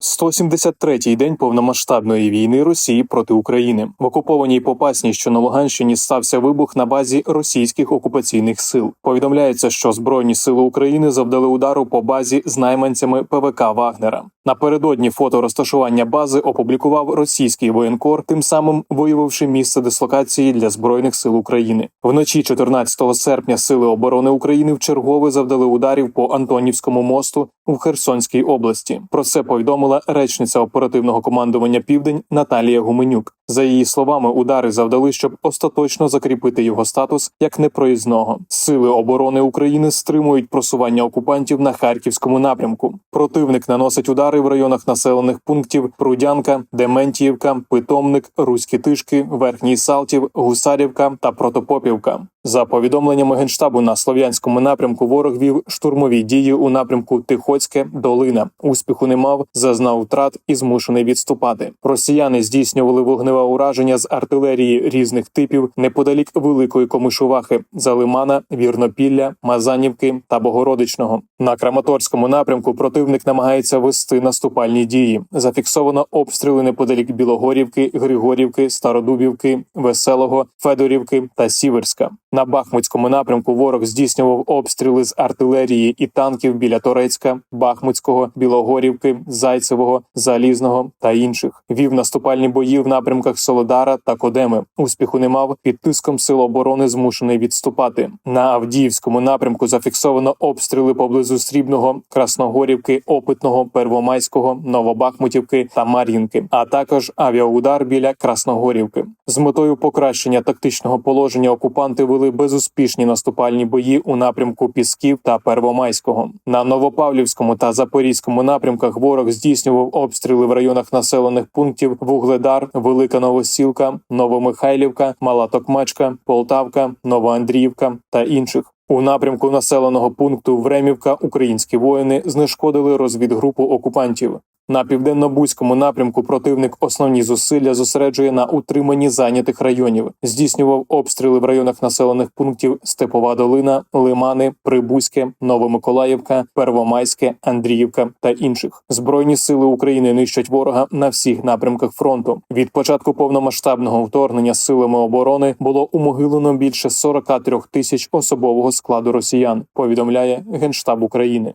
173-й день повномасштабної війни Росії проти України в окупованій Попасні, що на Луганщині стався вибух на базі російських окупаційних сил. Повідомляється, що збройні сили України завдали удару по базі з найманцями ПВК Вагнера. Напередодні фото розташування бази опублікував російський воєнкор, тим самим виявивши місце дислокації для збройних сил України. Вночі 14 серпня сили оборони України вчергове завдали ударів по Антонівському мосту в Херсонській області. Про це повідомила речниця оперативного командування Південь Наталія Гуменюк. За її словами, удари завдали, щоб остаточно закріпити його статус як непроїзного. Сили оборони України стримують просування окупантів на харківському напрямку. Противник наносить удари в районах населених пунктів Прудянка, Дементіївка, Питомник, Руські Тишки, Верхній Салтів, Гусарівка та Протопопівка. За повідомленнями генштабу на слов'янському напрямку, ворог вів штурмові дії у напрямку Тихоцьке Долина. Успіху не мав, зазнав втрат і змушений відступати. Росіяни здійснювали вогневе ураження з артилерії різних типів неподалік Великої Комишувахи, Залимана, Вірнопілля, Мазанівки та Богородичного. На Краматорському напрямку противник намагається вести наступальні дії. Зафіксовано обстріли неподалік Білогорівки, Григорівки, Стародубівки, Веселого, Федорівки та Сіверська. На Бахмутському напрямку ворог здійснював обстріли з артилерії і танків біля Торецька, Бахмутського, Білогорівки, Зайцевого, Залізного та інших. Вів наступальні бої в напрямках Солодара та Кодеми. Успіху не мав під тиском сил оборони, змушений відступати. На Авдіївському напрямку зафіксовано обстріли поблизу Срібного, Красногорівки, Опитного, Первомайського, Новобахмутівки та Мар'їнки, а також авіаудар біля Красногорівки. З метою покращення тактичного положення окупанти вели безуспішні наступальні бої у напрямку Пісків та Первомайського. На Новопавлівському та Запорізькому напрямках ворог здійснював обстріли в районах населених пунктів Вугледар, Велика Новосілка, Новомихайлівка, Мала Токмачка, Полтавка, Новоандріївка та інших. У напрямку населеного пункту Времівка українські воїни знешкодили розвідгрупу окупантів. На південно-бузькому напрямку противник основні зусилля зосереджує на утриманні зайнятих районів, здійснював обстріли в районах населених пунктів Степова Долина, Лимани, Прибузьке, Новомиколаївка, Первомайське, Андріївка та інших. Збройні сили України нищать ворога на всіх напрямках фронту. Від початку повномасштабного вторгнення силами оборони було умогилено більше 43 тисяч особового складу росіян. Повідомляє генштаб України.